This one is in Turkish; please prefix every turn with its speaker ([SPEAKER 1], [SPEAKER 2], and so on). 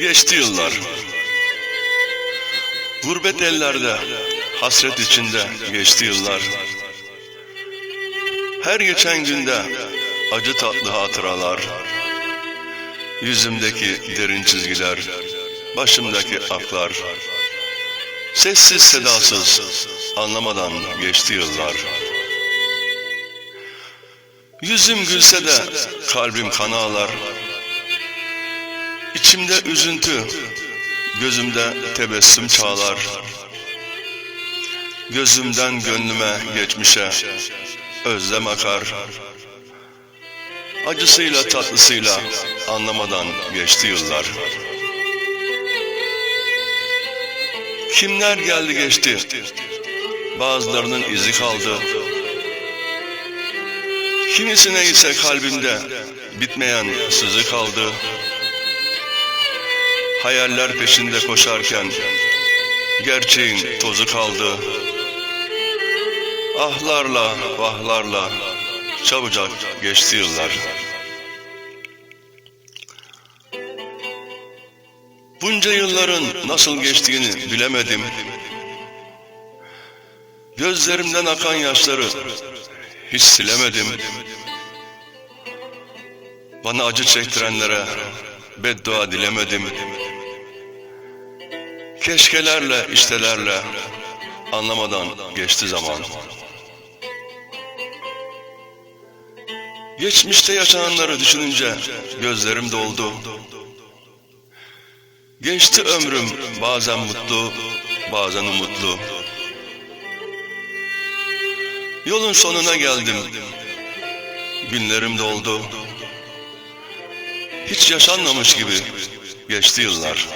[SPEAKER 1] Geçti yıllar. Gurbet ellerde, hasret içinde geçti yıllar. Her geçen günde acı tatlı hatıralar. Yüzümdeki derin çizgiler, başımdaki aklar. Sessiz sedasız, anlamadan geçti yıllar. Yüzüm gülse de kalbim kan ağlar. İçimde üzüntü, gözümde tebessüm çağlar. Gözümden gönlüme geçmişe özlem akar. Acısıyla tatlısıyla anlamadan geçti yıllar. Kimler geldi geçti, bazılarının izi kaldı. Kimisine ise kalbimde bitmeyen sızı kaldı. Hayaller peşinde koşarken gerçeğin tozu kaldı. Ahlarla, vahlarla çabucak geçti yıllar. Bunca yılların nasıl geçtiğini bilemedim. Gözlerimden akan yaşları hiç silemedim. Bana acı çektirenlere beddua dilemedim. Keşkelerle, iştelerle anlamadan geçti zaman. Geçmişte yaşananları düşününce gözlerim doldu. Geçti ömrüm bazen mutlu, bazen umutlu. Yolun sonuna geldim. Günlerim doldu. Hiç yaşanmamış gibi geçti yıllar.